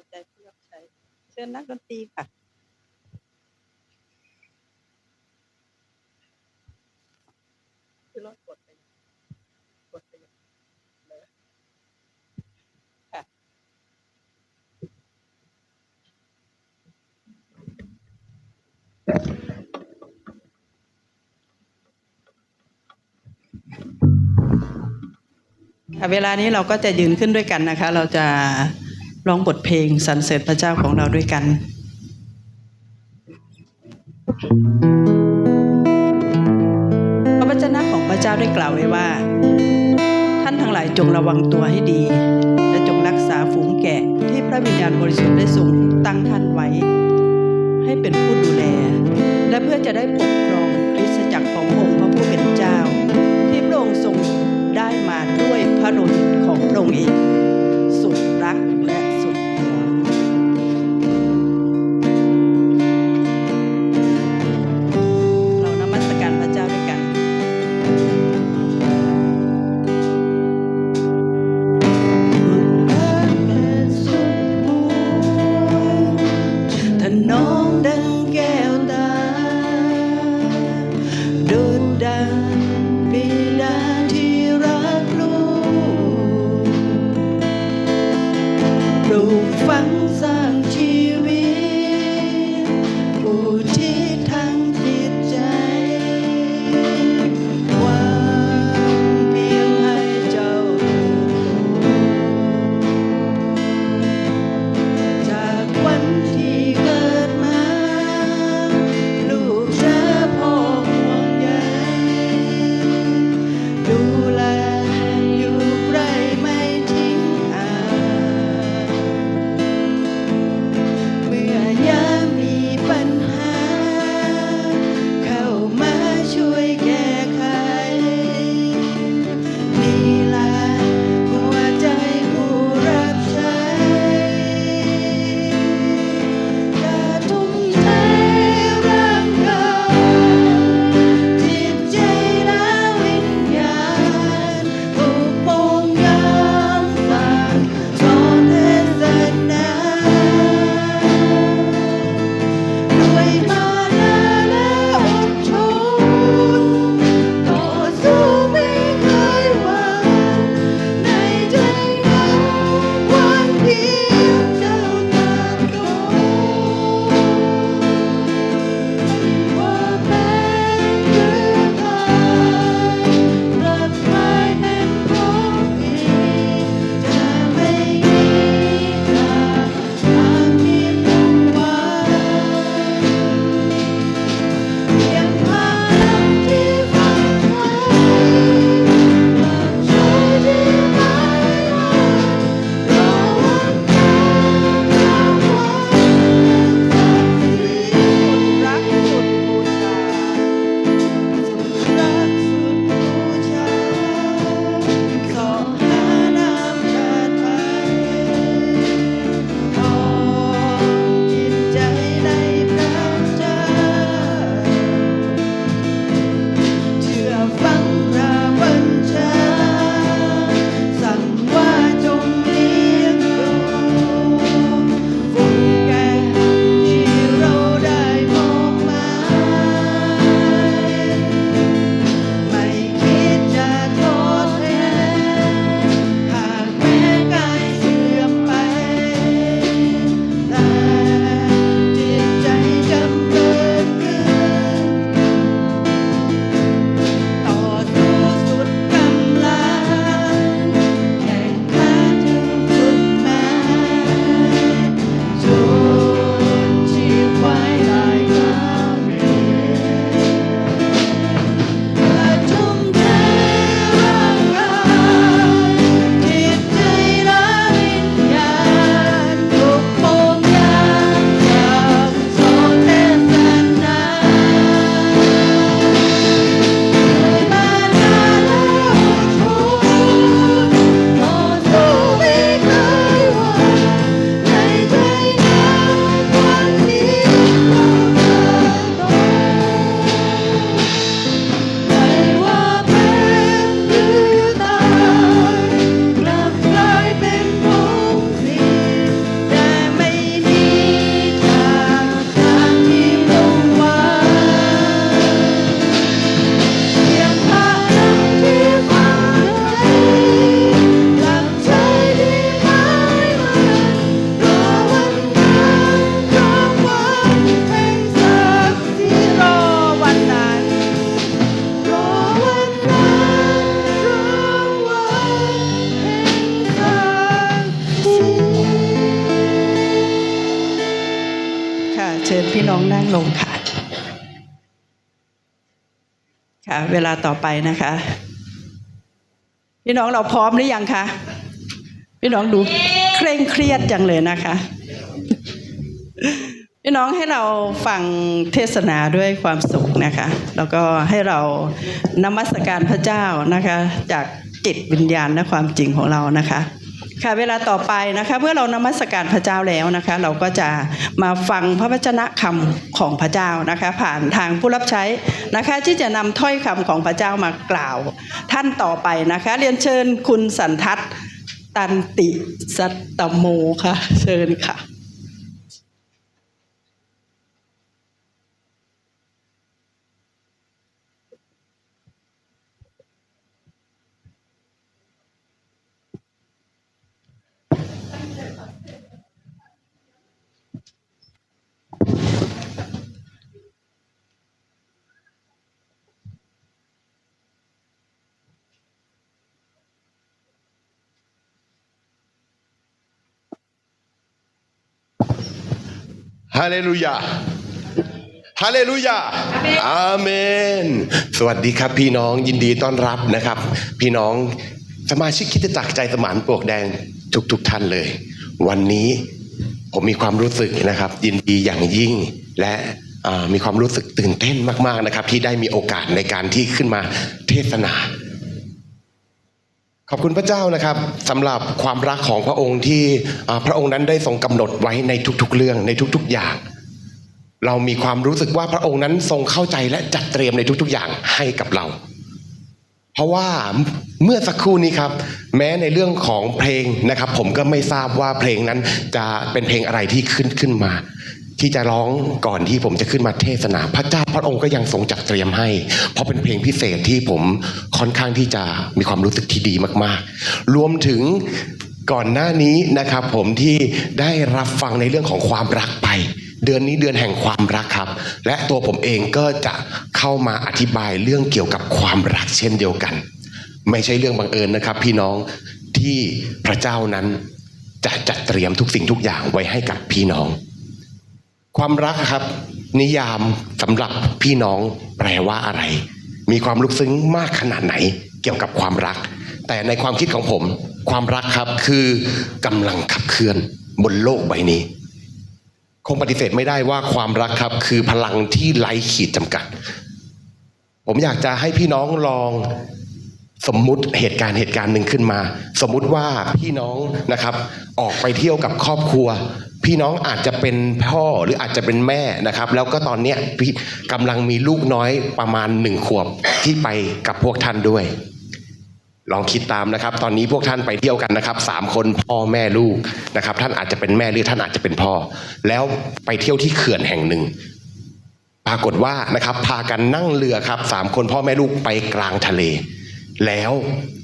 เอาใจผู้รับใช้เชิญนักดนตรีค่ะคือรถกดไปยังกดไปยังเลยค่ะเวลานี้เราก็จะยืนขึ้นด้วยกันนะคะ เราจะ ร้องบทเพลงสรรเสริญพระเจ้าของเราด้วยกัน พระวจนะของพระเจ้าได้กล่าวไว้ว่า ท่านทั้งหลายจงระวังตัวให้ดี และจงรักษาฝูงแกะที่พระวิญญาณบริสุทธิ์ได้ทรงตั้งท่านไว้ ให้เป็นผู้ดูแล และเพื่อจะได้ปกครองคริสตจักรขององค์พระผู้เป็นเจ้า ที่พระองค์ทรงได้มาด้วยพระโลหิตของพระองค์เอง เวลาต่อไปนะคะ พี่น้องเราพร้อมหรือยังคะพี่น้องดูเคร่งเครียดจังเลยนะคะ พี่น้องให้เราฟังเทศนาด้วยความสุขนะคะ แล้วก็ให้เรานมัสการพระเจ้านะคะ จากจิตวิญญาณและความจริงของเรานะคะ ค่ะเวลาต่อไปนะคะเมื่อเรานมัสการพระเจ้าแล้วนะคะ เราก็จะมาฟังพระวจนะคำของพระเจ้านะคะ ผ่านทางผู้รับใช้นะคะ ที่จะนำถ้อยคำของพระเจ้ามากล่าว ท่านต่อไปนะคะ เรียนเชิญคุณสันทัศน์ตันติสัตโมค่ะ เชิญค่ะ ฮาเลลูยาฮาเลลูยาอาเมน สวัสดีครับพี่น้องยินดีต้อนรับนะครับ พี่น้องสมาชิกคริดจักรใจสมานปลวกแดงทุกๆทท่านเลย วันนี้ผมมีความรู้สึกนะครับ ยินดีอย่างยิ่งและอ่ามีความรู้สึกตื่นเต้นมากๆนะครับ ที่ได้มีโอกาสในการที่ขึ้นมาเทศนา ขอบคุณพระเจ้านะครับสำหรับความรักของพระองค์ที่พระองค์นั้นได้ทรงกำหนดไว้ในทุกๆเรื่องในทุกๆอย่าง เรามีความรู้สึกว่าพระองค์นั้นทรงเข้าใจและจัดเตรียมในทุกๆอย่างให้กับเรา เพราะว่าเมื่อสักครู่นี้ครับ แม้ในเรื่องของเพลงนะครับ ผมก็ไม่ทราบว่าเพลงนั้นจะเป็นเพลงอะไรที่ขึ้นขึ้นมา ที่จะร้องก่อนที่ผมจะขึ้นมาเทศนา พระเจ้าพระองค์ก็ยังทรงจัดเตรียมให้ เพราะเป็นเพลงพิเศษที่ผมค่อนข้างที่จะมีความรู้สึกที่ดีมากๆ รวมถึงก่อนหน้านี้นะครับ ผมที่ได้รับฟังในเรื่องของความรักไป เดือนนี้เดือนแห่งความรักครับ และตัวผมเองก็จะเข้ามาอธิบายเรื่องเกี่ยวกับความรักเช่นเดียวกัน ไม่ใช่เรื่องบังเอิญนะครับ พี่น้องที่พระเจ้านั้นจะจัดเตรียมทุกสิ่งทุกอย่างไว้ให้กับพี่น้อง ความรักครับ นิยามสำหรับพี่น้องแปลว่าอะไร มีความลึกซึ้งมากขนาดไหนเกี่ยวกับความรัก แต่ในความคิดของผม ความรักครับคือกำลังขับเคลื่อนบนโลกใบนี้ คงปฏิเสธไม่ได้ว่าความรักครับ คือพลังที่ไร้ขีดจำกัด ผมอยากจะให้พี่น้องลองสมมุติเหตุการณ์เหตุการณ์หนึ่งขึ้นมา สมมุติว่าพี่น้องนะครับ ออกไปเที่ยวกับครอบครัว พี่น้องอาจจะเป็นพ่อหรืออาจจะเป็นแม่นะครับ แล้วก็ตอนเนี้ยพี่กำลังมีลูกน้อยประมาณหนึ่งขวบที่ไปกับพวกท่านด้วย ลองคิดตามนะครับ ตอนนี้พวกท่านไปเที่ยวกันนะครับสามคนพ่อแม่ลูกนะครับ ท่านอาจจะเป็นแม่หรือท่านอาจจะเป็นพ่อ แล้วไปเที่ยวที่เขื่อนแห่งหนึ่ง ปรากฏว่านะครับ พากันนั่งเรือครับสามคนพ่อแม่ลูกไปกลางทะเล แล้ว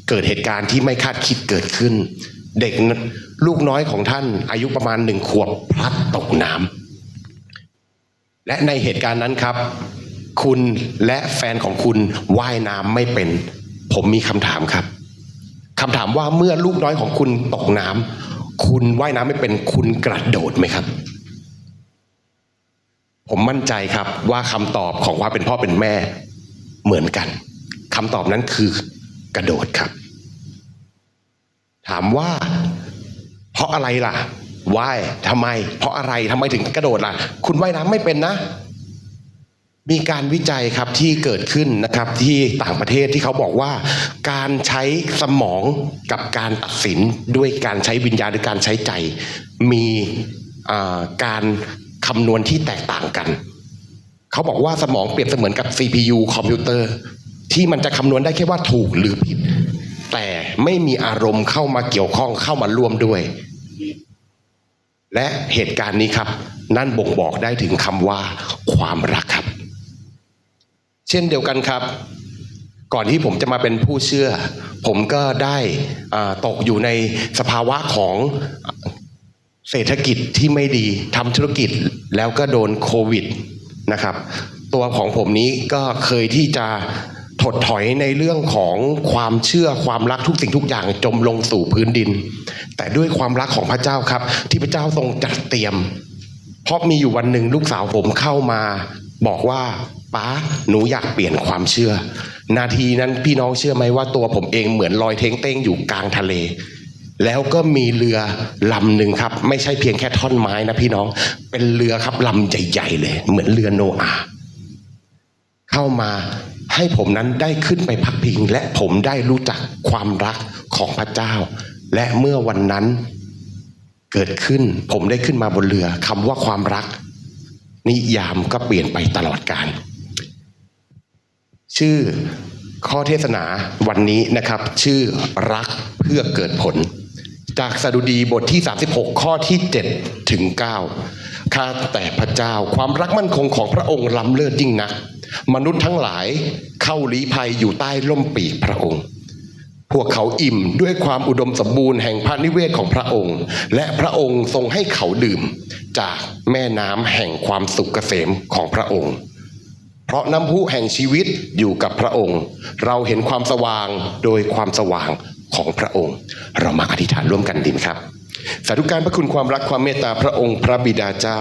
เกิดเหตุการณ์ที่ไม่คาดคิดเกิดขึ้น เด็กลูกน้อยของท่านอายุประมาณหนึ่งขวบพลัดตกน้ำและในเหตุการณ์นั้นครับ คุณและแฟนของคุณว่ายน้ำไม่เป็น ผมมีคำถามครับคำถามว่าเมื่อลูกน้อยของคุณตกน้ำคุณว่ายน้ำไม่เป็นคุณกระโดดไหมครับ ผมมั่นใจครับว่าคำตอบของความเป็นพ่อเป็นแม่เหมือนกันคำตอบนั้นคือกระโดดครับ ถามว่า เพราะอะไรล่ะว่ายทำไม เพราะอะไรทำไมถึงกระโดดล่ะ คุณว่ายน้ำไม่เป็นนะ มีการวิจัยครับที่เกิดขึ้นนะครับ ที่ต่างประเทศที่เขาบอกว่า การใช้สมองกับการตัดสินด้วยการใช้วิญญาณหรือการใช้ใจ มีการคำนวณที่แตกต่างกัน เขาบอกว่าสมองเปรียบเสมือนกับ CPU คอมพิวเตอร์ที่มันจะคำนวณได้แค่ว่าถูกหรือผิด แต่ไม่มีอารมณ์เข้ามาเกี่ยวข้องเข้ามาร่วมด้วย และเหตุการณ์นี้ครับ นั่นบ่งบอกได้ถึงคำว่า ความรักครับ เช่นเดียวกันครับ ก่อนที่ผมจะมาเป็นผู้เชื่อ ผมก็ได้ตกอยู่ในสภาวะของเศรษฐกิจที่ไม่ดีทำธุรกิจแล้วก็โดนโควิดนะครับ ตัวของผมนี้ก็เคยที่จะ ดถอยในเรื่องของความเชื่อความรักทุกสิ่งทุกอย่างจมลงสู่พื้นดิน แต่ด้วยความรักของพระเจ้าครับ ที่พระเจ้าทรงจัดเตรียม เพราะมีอยู่วันหนึ่งลูกสาวผมเข้ามาบอกว่าป้าหนูอยากเปลี่ยนความเชื่อ นาทีนั้นพี่น้องเชื่อไหมว่าตัวผมเองเหมือนลอยเท้งเต้งอยู่กลางทะเล แล้วก็มีเรือลำหนึ่งครับ ไม่ใช่เพียงแค่ท่อนไม้นะพี่น้อง เป็นเรือครับลำใหญ่ ๆ เลย เหมือนเรือโนอาห์ เข้ามาให้ผมนั้นได้ขึ้นไปพักพิง และผมได้รู้จักความรักของพระเจ้า และเมื่อวันนั้นเกิดขึ้นผมได้ขึ้นมาบนเรือคำว่าความรัก นิยามก็เปลี่ยนไปตลอดกาลชื่อข้อเทศนาวันนี้นะครับ ชื่อรักเพื่อเกิดผล จากสดุดีบทที่ 36 ข้อที่ 7 ถึง 9 ข้าแต่พระเจ้าความรักมั่นคงของพระองค์ล้ำเลิศยิ่งนัก มนุษย์ทั้งหลายเข้าลี้ภัยอยู่ใต้ร่มปีกพระองค์ พวกเขาอิ่มด้วยความอุดมสมบูรณ์แห่งพระนิเวศของพระองค์ และพระองค์ทรงให้เขาดื่มจากแม่น้ำแห่งความสุขเกษมของพระองค์ เพราะน้ำพุแห่งชีวิตอยู่กับพระองค์ เราเห็นความสว่างโดยความสว่างของพระองค์ เรามาอธิษฐานร่วมกันดีไหมครับสาธุการพระคุณความรักความเมตตาพระองค์พระบิดาเจ้า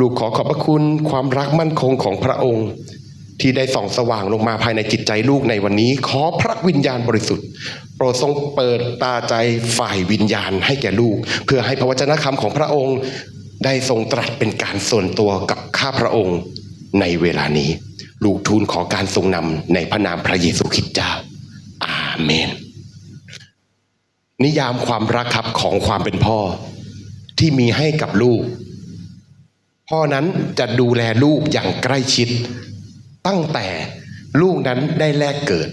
ลูกขอขอบพระคุณความรักมั่นคงของพระองค์ ที่ได้ส่องสว่างลงมาภายในจิตใจลูกในวันนี้ ขอพระวิญญาณบริสุทธิ์ โปรดทรงเปิดตาใจฝ่ายวิญญาณให้แก่ลูก เพื่อให้พระวจนะคำของพระองค์ ได้ทรงตรัสเป็นการส่วนตัวกับข้าพระองค์ในเวลานี้ ลูกทูลขอการทรงนำในพระนามพระเยซูคริสต์เจ้า อาเมน นิยามความรักครับของความเป็นพ่อ ที่มีให้กับลูก พ่อนั้นจะดูแลลูกอย่างใกล้ชิด ตั้งแต่ลูกนั้นได้แลกเกิด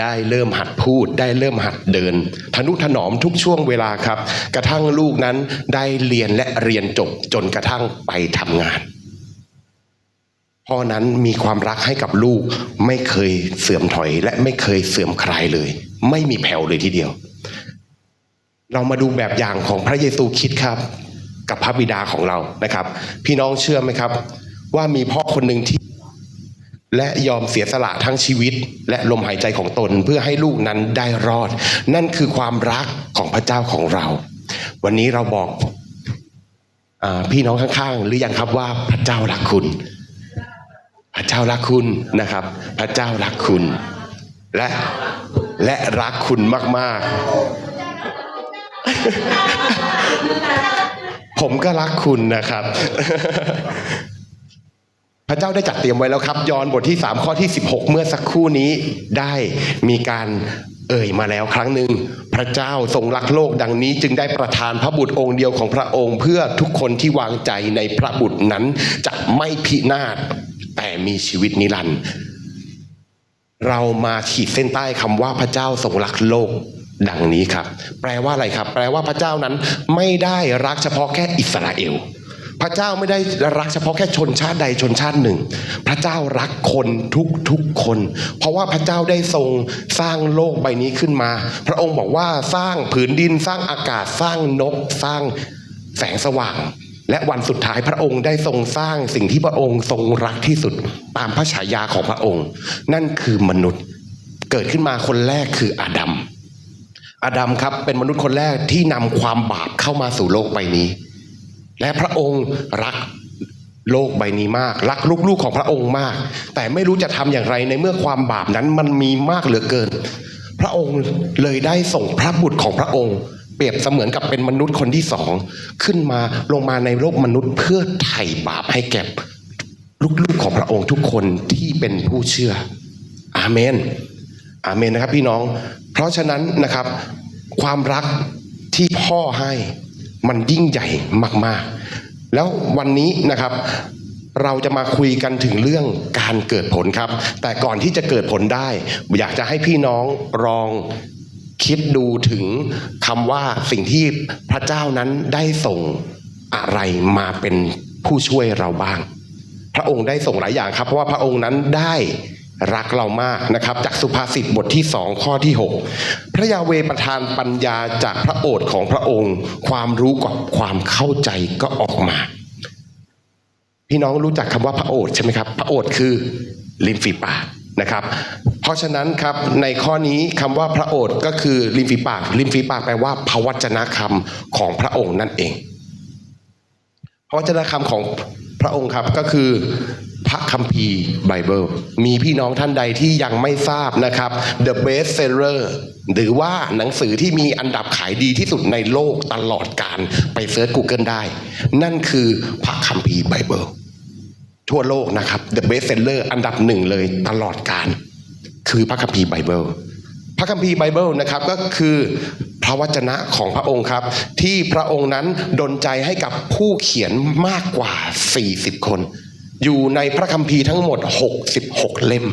ได้เริ่มหัดพูด ได้เริ่มหัดเดิน ทนุถนอมทุกช่วงเวลาครับ กระทั่งลูกนั้นได้เรียนและเรียนจบจนกระทั่งไปทำงานพ่อนั้นมีความรักให้กับลูกไม่เคยเสื่อมถอยและไม่เคยเสื่อมคลายเลย ไม่มีแผ่วเลยทีเดียว เรามาดูแบบอย่างของพระเยซูคริดครับ กับพระบิดาของเรานะครับ พี่น้องเชื่อไหมครับ ว่ามีพ่อคนหนึ่งที่ และยอมเสียสละทั้งชีวิต และลมหายใจของตนเพื่อให้ลูกนั้นได้รอด นั่นคือความรักของพระเจ้าของเรา วันนี้เราบอกอพี่น้องข้างๆ หรือยังครับว่าพระเจ้ารักคุณ พระเจ้ารักคุณนะครับ พระเจ้ารักคุณ และและรักคุณมากๆ ผมก็รักคุณนะครับ พระเจ้าได้จัดเตรียมไว้แล้วครับ ยอห์นบทที่ 3 ข้อที่ 16 เมื่อสักครู่นี้ได้มีการเอ่ยมาแล้วครั้งหนึ่งพระเจ้าทรงรักโลกดังนี้ จึงได้ประทานพระบุตรองค์เดียวของพระองค์ เพื่อทุกคนที่วางใจในพระบุตรนั้นจะไม่พินาศแต่มีชีวิตนิรันดร์เรามาขีดเส้นใต้คำว่าพระเจ้าทรงรักโลก ดังนี้ครับ แปลว่าอะไรครับ แปลว่าพระเจ้านั้นไม่ได้รักเฉพาะแค่อิสราเอลพระเจ้าไม่ได้รักเฉพาะแค่ชนชาติใดชนชาติหนึ่ง พระเจ้ารักคนทุกทุกๆคน เพราะว่าพระเจ้าได้ทรงสร้างโลกใบนี้ขึ้นมา พระองค์บอกว่าสร้างผืนดินสร้างอากาศสร้างนกสร้างแสงสว่าง และวันสุดท้ายพระองค์ได้ทรงสร้างสิ่งที่พระองค์ทรงรักที่สุดตามพระฉายาของพระองค์ นั่นคือมนุษย์ เกิดขึ้นมาคนแรกคืออาดัม อาดัมครับ เป็นมนุษย์คนแรกที่นำความบาปเข้ามาสู่โลกใบนี้ และพระองค์รักโลกใบนี้มาก รักลูกๆของพระองค์มาก แต่ไม่รู้จะทำอย่างไรในเมื่อความบาปนั้นมันมีมากเหลือเกิน พระองค์เลยได้ส่งพระบุตรของพระองค์ เปรียบเสมือนกับเป็นมนุษย์คนที่สองขึ้นมาลงมาในโลกมนุษย์เพื่อไถ่บาปให้แก่ลูกๆของพระองค์ทุกคนที่เป็นผู้เชื่อ อาเมน อาเมนนะครับพี่น้อง เพราะฉะนั้นนะครับ ความรักที่พ่อให้มันยิ่งใหญ่มากๆ แล้ววันนี้นะครับเราจะมาคุยกันถึงเรื่องการเกิดผลครับ แต่ก่อนที่จะเกิดผลได้ อยากจะให้พี่น้องลองคิดดูถึงคำว่าสิ่งที่พระเจ้านั้นได้ส่งอะไรมาเป็นผู้ช่วยเราบ้าง พระองค์ได้ส่งหลายอย่างครับ เพราะว่าพระองค์นั้นได้ รักเรามากนะครับจากสุภาษิตบทที่สองข้อที่ 6 พระยาเวประทานปัญญาจากพระโอษฐ์ของพระองค์ ความรู้กับความเข้าใจก็ออกมา พี่น้องรู้จักคำว่าพระโอษฐ์ใช่ไหมครับ พระโอษฐ์คือริมฝีปากนะครับ เพราะฉะนั้นครับในข้อนี้คำว่าพระโอษฐ์ก็คือริมฝีปากริมฝีปากแปลว่าพระวจนะคำของพระองค์นั่นเองระวจนะคำของ ระองค์ครับก็คือพระคัมภีร์ไบเบิลมีพี่น้องท่านใดที่ยังไม่ทราบนะครับ The Best Seller หรือว่าหนังสือที่มีอันดับขายดีที่สุดในโลกตลอดการไปเซิร์ช Google ได้ นั่นคือพระคัมภีร์ไบเบิลทั่วโลกนะครับ The Best Seller อันดับหนึ่งเลยตลอดการ คือพระคัมภีร์ไบเบิล พระคัมภีร์ไบเบิลนะครับก็คือพระวจนะของพระองค์ครับ ที่พระองค์นั้นดลใจให้กับผู้เขียนมากกว่า 40 คน อยู่ในพระคัมภีร์ทั้งหมด 66 เล่ม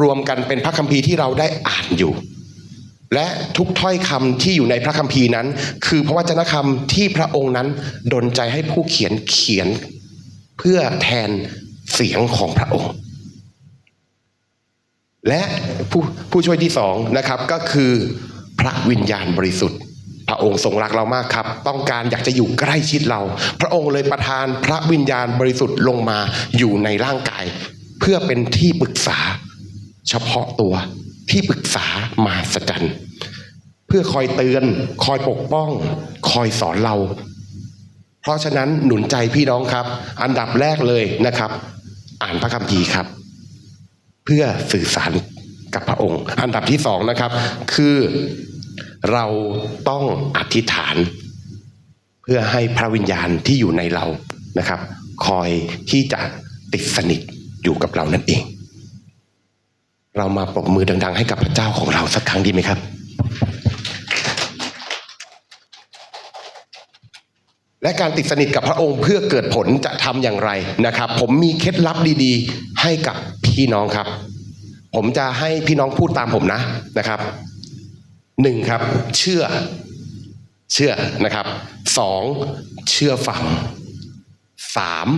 รวมกันเป็นพระคัมภีร์ที่เราได้อ่านอยู่ และทุกถ้อยคำที่อยู่ในพระคัมภีร์นั้น คือพระวจนะคำที่พระองค์นั้นดลใจให้ผู้เขียนเขียนเพื่อแทนเสียงของพระองค์ และผู้ผู้ช่วยที่สองนะครับก็คือพระวิญญาณบริสุทธิ์ พระองค์ทรงรักเรามากครับ ต้องการอยากจะอยู่ใกล้ชิดเรา พระองค์เลยประทานพระวิญญาณบริสุทธิ์ลงมาอยู่ในร่างกาย เพื่อเป็นที่ปรึกษา เฉพาะตัวที่ปรึกษามหัศจรรย์เพื่อคอยเตือน คอยปกป้อง คอยสอนเรา เพราะฉะนั้นหนุนใจพี่น้องครับ อันดับแรกเลยนะครับ อ่านพระคัมภีร์ครับ เพื่อสื่อสารกับพระองค์ อันดับที่สองนะครับ คือเราต้องอธิษฐาน เพื่อให้พระวิญญาณที่อยู่ในเรานะครับ คอยที่จะติดสนิทอยู่กับเรานั่นเอง เรามาปรบมือดัง ๆ ให้กับพระเจ้าของเราสักครั้งดีไหมครับ และการติดสนิทกับพระองค์เพื่อเกิดผลจะทำอย่างไรนะครับ ผมมีเคล็ดลับดีๆ ให้กับพี่น้องครับ ผมจะให้พี่น้องพูดตามผมนะนะครับหนึ่งครับ เชื่อเชื่อนะครับสองเชื่อฟังสาม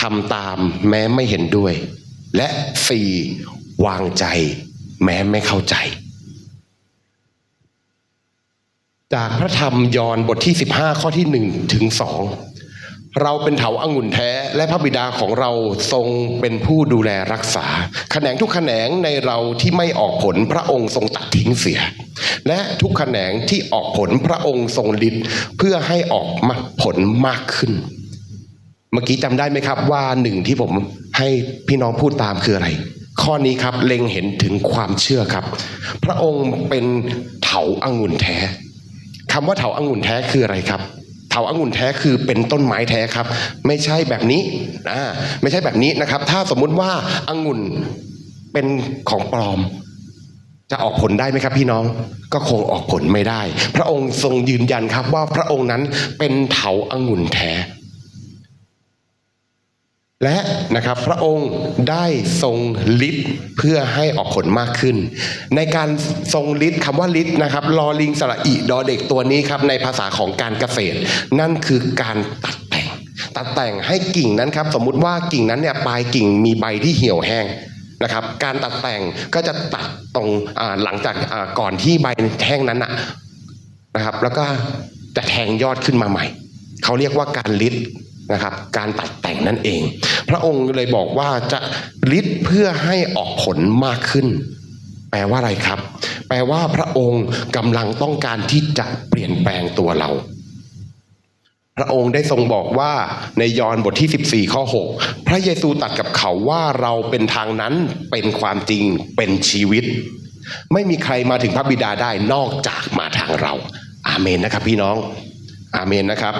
ทำตามแม้ไม่เห็นด้วย และสี่วางใจแม้ไม่เข้าใจ จากพระธรรมยอห์นบทที่ 15 ข้อที่1ถึง2เราเป็นเถาอังุ่นแท้และพระบิดาของเราทรงเป็นผู้ดูแลรักษา แขนงทุกแขนงในเราที่ไม่ออกผลพระองค์ทรงตัดทิ้งเสีย และทุกแขนงที่ออกผลพระองค์ทรงฤทธิ์เพื่อให้ออกมาผลมากขึ้น เมื่อกี้จำได้ไหมครับว่าหนึ่งที่ผมให้พี่น้องพูดตามคืออะไรข้อนี้ครับเล็งเห็นถึงความเชื่อครับ พระองค์เป็นเถาอางุ่นแท้ คำว่าเถาอังุ่นแท้คืออะไรครับเถาอังุ่นแท้คือเป็นต้นไม้แท้ครับ ไม่ใช่แบบนี้อ่าไม่ใช่แบบนี้นะครับ ถ้าสมมุติว่าอังุ่นเป็นของปลอม จะออกผลได้ไหมครับ พี่น้องก็คงออกผลไม่ได้ พระองค์ทรงยืนยันครับว่าพระองค์นั้นเป็นเถาอังุ่นแท้ และนะครับพระองค์ได้ทรงฤทธิ์เพื่อให้ออกผลมากขึ้น ในการทรงฤทธิ์คำว่าฤทธิ์นะครับลอลิงสระอีดอเด็กตัวนี้ครับในภาษาของการเกษตร นั่นคือการตัดแต่ง ตัดแต่งให้กิ่งนั้นครับสมมุติว่ากิ่งนั้นเนี่ยปลายกิ่งมีใบที่เหี่ยวแห้งนะครับการตัดแต่งก็จะตัดตรงหลังจากก่อนที่ใบแห้งนั้นอะนะครับแล้วก็จะแทงยอดขึ้นมาใหม่เขาเรียกว่าการลิด นะครับการตัดแต่งนั่นเอง พระองค์เลยบอกว่าจะลิดเพื่อให้ออกผลมากขึ้น แปลว่าอะไรครับ แปลว่าพระองค์กำลังต้องการที่จะเปลี่ยนแปลงตัวเรา พระองค์ได้ทรงบอกว่าในยอห์นบทที่ 14 ข้อ 6 พระเยซูตัดกับเขาว่าเราเป็นทางนั้นเป็นความจริงเป็นชีวิต ไม่มีใครมาถึงพระบิดาได้นอกจากมาทางเรา อาเมนนะครับพี่น้อง อาเมนนะครับ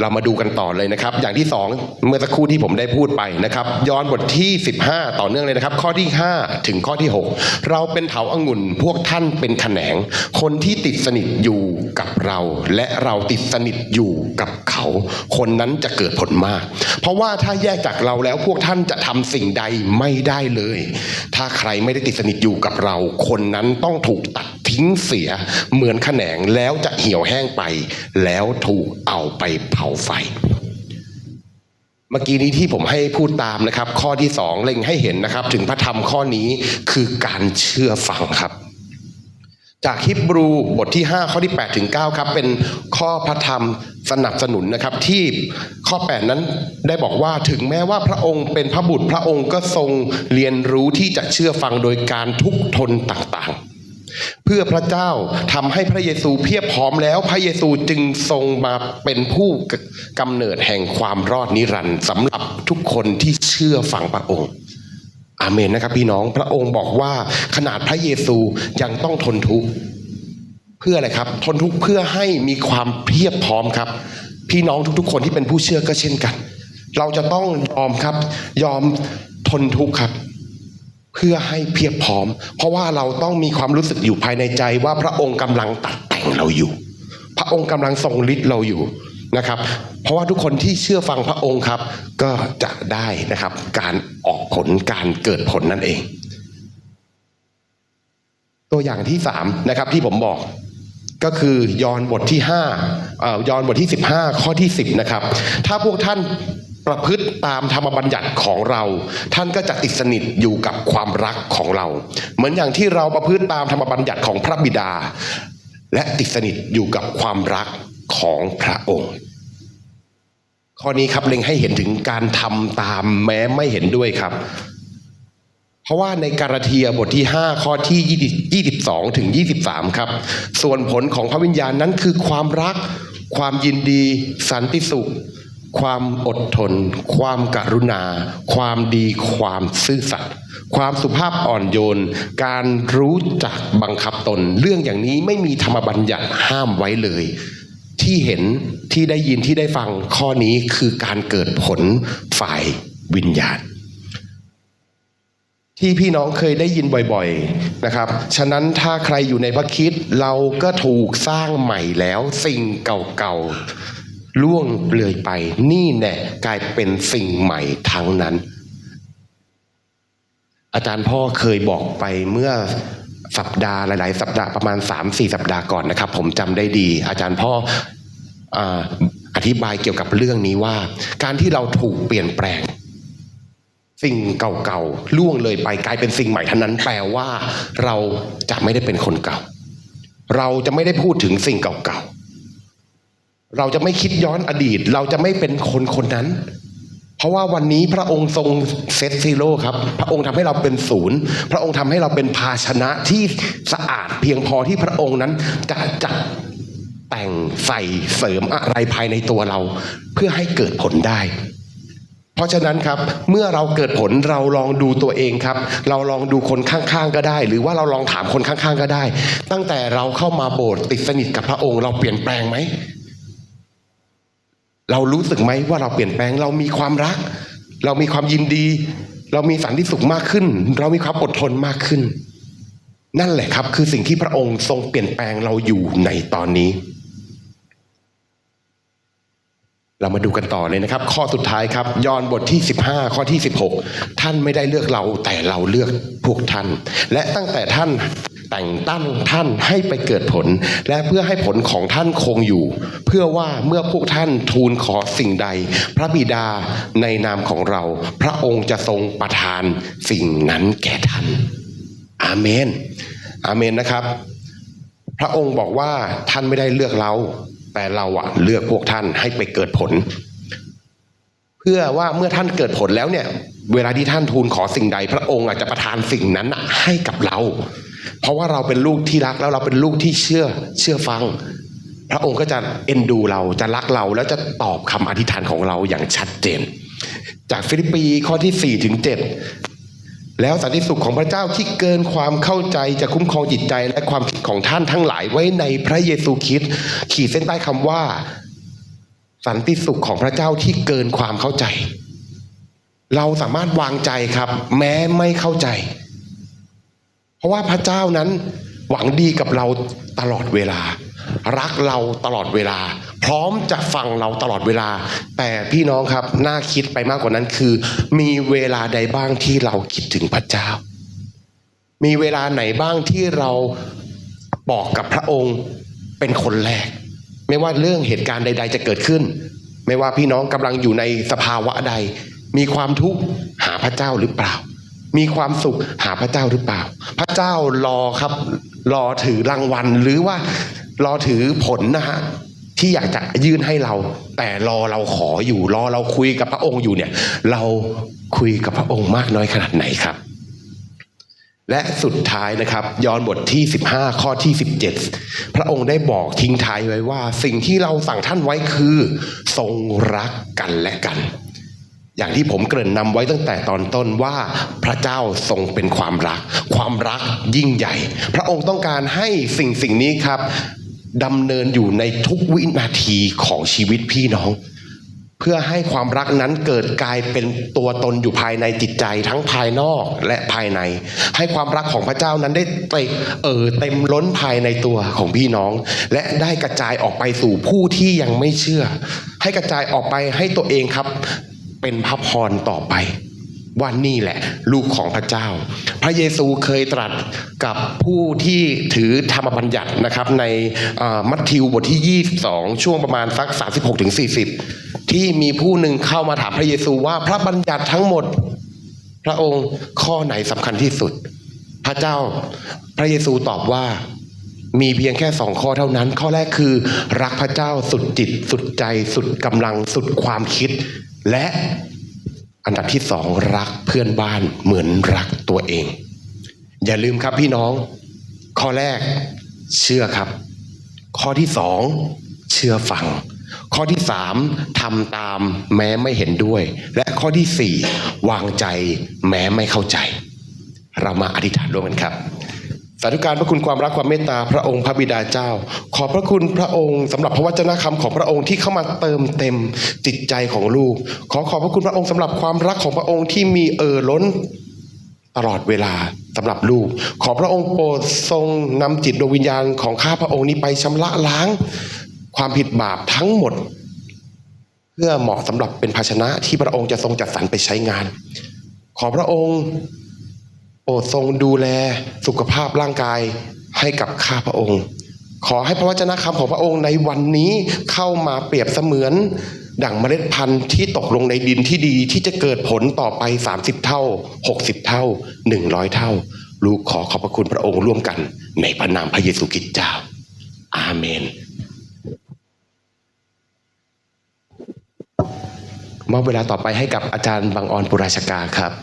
เรามาดูกันต่อเลยนะครับ อย่างที่สองเมื่อสักครู่ที่ผมได้พูดไปนะครับ ย้อนบทที่ 15 ต่อเนื่องเลยนะครับ ข้อที่ 5 ถึงข้อที่ 6 เราเป็นเถาองุ่นพวกท่านเป็นแขนง คนที่ติดสนิทอยู่กับเรา และเราติดสนิทอยู่กับเขา คนนั้นจะเกิดผลมาก เพราะว่าถ้าแยกจากเราแล้วพวกท่านจะทำสิ่งใดไม่ได้เลย ถ้าใครไม่ได้ติดสนิทอยู่กับเรา คนนั้นต้องถูกตัด ทิ้งเสียเหมือนแขนงแล้วจะเหี่ยวแห้งไป แล้วถูกเอาไปเผาไฟเมื่อกี้นี้ที่ผมให้พูดตามนะครับ ข้อที่สองเล็งให้เห็นนะครับ ถึงพระธรรมข้อนี้คือการเชื่อฟังครับ จากฮิบรูบทที่ 5 ข้อที่ 8 ถึง 9 ครับ เป็นข้อพระธรรมสนับสนุนนะครับ ที่ข้อ 8 นั้นได้บอกว่าถึงแม้ว่าพระองค์เป็นพระบุตรพระองค์ก็ทรงเรียนรู้ที่จะเชื่อฟังโดยการทุกข์ทนต่าง เพื่อพระเจ้าทำให้พระเยซูเพียบพร้อมแล้ว พระเยซูจึงทรงมาเป็นผู้กำเนิดแห่งความรอดนิรันดร์สำหรับทุกคนที่เชื่อฟังพระองค์อาเมนนะครับพี่น้องพระองค์บอกว่าขนาดพระเยซูยังต้องทนทุกข์เพื่ออะไรครับ ทนทุกข์เพื่อให้มีความเพียบพร้อมครับ พี่น้องทุกๆ คนที่เป็นผู้เชื่อก็เช่นกัน เราจะต้องยอมครับ ยอมทนทุกข์ครับ พื่อให้เพียบพร้อม เพราะว่าเราต้องมีความรู้สึกอยู่ภายในใจว่าพระองค์กำลังตัดแต่งเราอยู่ พระองค์กำลังทรงฤทธิ์เราอยู่นะครับ เพราะว่าทุกคนที่เชื่อฟังพระองค์ครับ ก็จะได้นะครับ การออกผลการเกิดผลนั่นเอง ตัวอย่างที่สามนะครับที่ผมบอกก็คือยอนบทที่ห้าเอ่อยอนบทที่สิบห้าข้อที่สิบนะครับ ถ้าพวกท่าน ประพฤติตามธรรมบัญญัติของเรา ท่านก็จะติดสนิทอยู่กับความรักของเรา เหมือนอย่างที่เราประพฤติตามธรรมบัญญัติของพระบิดา และติดสนิทอยู่กับความรักของพระองค์ข้อนี้ครับเล็งให้เห็นถึงการทำตามแม้ไม่เห็นด้วยครับ เพราะว่าในการาเทียบทที่ 5 ข้อที่ 22 ถึง 23 ครับ ส่วนผลของพระวิญญาณนั้นคือความรัก ความยินดี สันติสุข ความอดทน ความกรุณา ความดี ความซื่อสัตย์ความสุภาพอ่อนโยน การรู้จักบังคับตน เรื่องอย่างนี้ไม่มีธรรมบัญญัติห้ามไว้เลย ที่เห็นที่ได้ยินที่ได้ฟังข้อนี้คือการเกิดผลฝ่ายวิญญาณ ที่พี่น้องเคยได้ยินบ่อยๆนะครับ ฉะนั้นถ้าใครอยู่ในพระคิดเราก็ถูกสร้างใหม่แล้วสิ่งเก่าๆ ล่วงเลยไป นี่แน่กลายเป็นสิ่งใหม่ทั้งนั้น อาจารย์พ่อเคยบอกไปเมื่อสัปดาห์หลาย ๆ สัปดาห์ประมาณ 3-4 สัปดาห์ก่อนนะครับ ผมจำได้ดี อาจารย์พ่อออธิบายเกี่ยวกับเรื่องนี้ว่า การที่เราถูกเปลี่ยนแปลง สิ่งเก่าๆล่วงเลยไปกลายเป็นสิ่งใหม่เท่านั้น แปลว่า เราจะไม่ได้เป็นคนเก่า เราจะไม่ได้พูดถึงสิ่งเก่าๆ เราจะไม่คิดย้อนอดีต เราจะไม่เป็นคนคนนั้น เพราะว่าวันนี้พระองค์ทรงเซตซีโร่ครับ พระองค์ทำให้เราเป็นศูนย์ พระองค์ทำให้เราเป็นภาชนะที่สะอาดเพียงพอที่พระองค์นั้นจะจัดแต่งใส่เสริมอะไรภายในตัวเรา เพื่อให้เกิดผลได้ เพราะฉะนั้นครับ เมื่อเราเกิดผลเราลองดูตัวเองครับ เราลองดูคนข้างๆก็ได้ หรือว่าเราลองถามคนข้างๆก็ได้ ตั้งแต่เราเข้ามาโบสถ์ติดสนิทกับพระองค์เราเปลี่ยนแปลงไหม เรารู้สึกไหมว่าเราเปลี่ยนแปลง เรามีความรัก เรามีความยินดี เรามีสันติสุขมากขึ้น เรามีความอดทนมากขึ้น นั่นแหละครับ คือสิ่งที่พระองค์ทรงเปลี่ยนแปลงเราอยู่ในตอนนี้ เรามาดูกันต่อเลยนะครับ ข้อสุดท้ายครับ ยอห์นบทที่ 15 ข้อที่ 16 ท่านไม่ได้เลือกเราแต่เราเลือกพวกท่าน และตั้งแต่ท่าน แต่งตั้งท่านให้ไปเกิดผล และเพื่อให้ผลของท่านคงอยู่ เพื่อว่าเมื่อพวกท่านทูลขอสิ่งใด พระบิดาในนามของเรา พระองค์จะทรงประทานสิ่งนั้นแก่ท่าน อาเมน อาเมนนะครับ พระองค์บอกว่าท่านไม่ได้เลือกเรา แต่เราอะเลือกพวกท่านให้ไปเกิดผล เพื่อว่าเมื่อท่านเกิดผลแล้วเนี่ย เวลาที่ท่านทูลขอสิ่งใด พระองค์อาจจะประทานสิ่งนั้นอะให้กับเรา เพราะว่าเราเป็นลูกที่รักแล้วเราเป็นลูกที่เชื่อเชื่อฟัง พระองค์ก็จะเอ็นดูเราจะรักเราแล้วจะตอบคำอธิษฐานของเราอย่างชัดเจน จากฟิลิปปีข้อที่4ถึง7แล้วสันติสุขของพระเจ้าที่เกินความเข้าใจจะคุ้มครองจิตใจและความคิดของท่านทั้งหลายไว้ในพระเยซูคริสต์ขีดเส้นใต้คำว่า สันติสุขของพระเจ้าที่เกินความเข้าใจ เราสามารถวางใจครับ แม้ไม่เข้าใจ เพราะว่าพระเจ้านั้นหวังดีกับเราตลอดเวลา รักเราตลอดเวลา พร้อมจะฟังเราตลอดเวลา แต่พี่น้องครับน่าคิดไปมากกว่านั้นคือ มีเวลาใดบ้างที่เราคิดถึงพระเจ้า มีเวลาไหนบ้างที่เราบอกกับพระองค์เป็นคนแรก ไม่ว่าเรื่องเหตุการณ์ใด ๆ จะเกิดขึ้น ไม่ว่าพี่น้องกำลังอยู่ในสภาวะใด มีความทุกข์หาพระเจ้าหรือเปล่า มีความสุขหาพระเจ้าหรือเปล่า พระเจ้ารอครับ รอถือรางวัลหรือว่ารอถือผลนะฮะที่อยากจะยื่นให้เรา แต่รอเราขออยู่รอเราคุยกับพระองค์อยู่เนี่ย เราคุยกับพระองค์มากน้อยขนาดไหนครับ และสุดท้ายนะครับย้อนบทที่ 15 ข้อที่ 17 พระองค์ได้บอกทิ้งท้ายไว้ว่า สิ่งที่เราสั่งท่านไว้คือ ทรงรักกันและกัน อย่างที่ผมเกริ่นนำไว้ตั้งแต่ตอนต้นว่าพระเจ้าทรงเป็นความรัก ความรักยิ่งใหญ่ พระองค์ต้องการให้สิ่งสิ่งนี้ครับดำเนินอยู่ในทุกวินาทีของชีวิตพี่น้อง เพื่อให้ความรักนั้นเกิดกลายเป็นตัวตนอยู่ภายในจิตใจทั้งภายนอกและภายใน ให้ความรักของพระเจ้านั้นได้เตะเออเต็มล้นภายในตัวของพี่น้อง และได้กระจายออกไปสู่ผู้ที่ยังไม่เชื่อ ให้กระจายออกไปให้ตัวเองครับ เป็นพระพรต่อไปว่านี่แหละลูกของพระเจ้า พระเยซูเคยตรัสกับผู้ที่ถือธรรมบัญญัตินะครับ ในมัทธิวบทที่ 22 ช่วงประมาณสัก 36ถึง40 ที่มีผู้หนึ่งเข้ามาถามพระเยซูว่าพระบัญญัติทั้งหมด พระองค์ข้อไหนสำคัญที่สุด พระเจ้าพระเยซูตอบว่ามีเพียงแค่สองข้อเท่านั้น ข้อแรกคือ รักพระเจ้าสุดจิต สุดใจ สุดกำลังสุดความคิด และอันดับที่สองรักเพื่อนบ้านเหมือนรักตัวเอง อย่าลืมครับพี่น้อง ข้อแรกเชื่อครับ ข้อที่สองเชื่อฟัง ข้อที่สามทำตามแม้ไม่เห็นด้วย และข้อที่สี่วางใจแม้ไม่เข้าใจ เรามาอธิษฐานร่วมกันครับ สาธุการพระคุณความรักความเมตตาพระองค์พระบิดาเจ้า ขอบพระคุณพระองค์สำหรับพระวจนะคำของพระองค์ที่เข้ามาเติมเต็มจิตใจของลูก ขอขอบพระคุณพระองค์สำหรับความรักของพระองค์ที่มีเอ่อล้นตลอดเวลาสำหรับลูก ขอพระองค์โปรดทรงนำจิตดวงวิญญาณของข้าพระองค์นี้ไปชำระล้าง ความผิดบาปทั้งหมด เพื่อเหมาะสำหรับเป็นภาชนะที่พระองค์จะทรงจัดสรรไปใช้งาน ขอพระองค์ โปรดทรงดูแลสุขภาพร่างกายให้กับข้าพระองค์ ขอให้พระวจนะคำของพระองค์ในวันนี้เข้ามาเปรียบเสมือน ดั่งเมล็ดพันธุ์ที่ตกลงในดินที่ดีที่จะเกิดผลต่อไป 30 เท่า 60 เท่า 100 เท่า ลูกขอขอบพระคุณพระองค์ร่วมกันในพระนามพระเยซูคริสต์เจ้า อาเมนมอบเวลาต่อไปให้กับอาจารย์บางออนปุราชกาครับ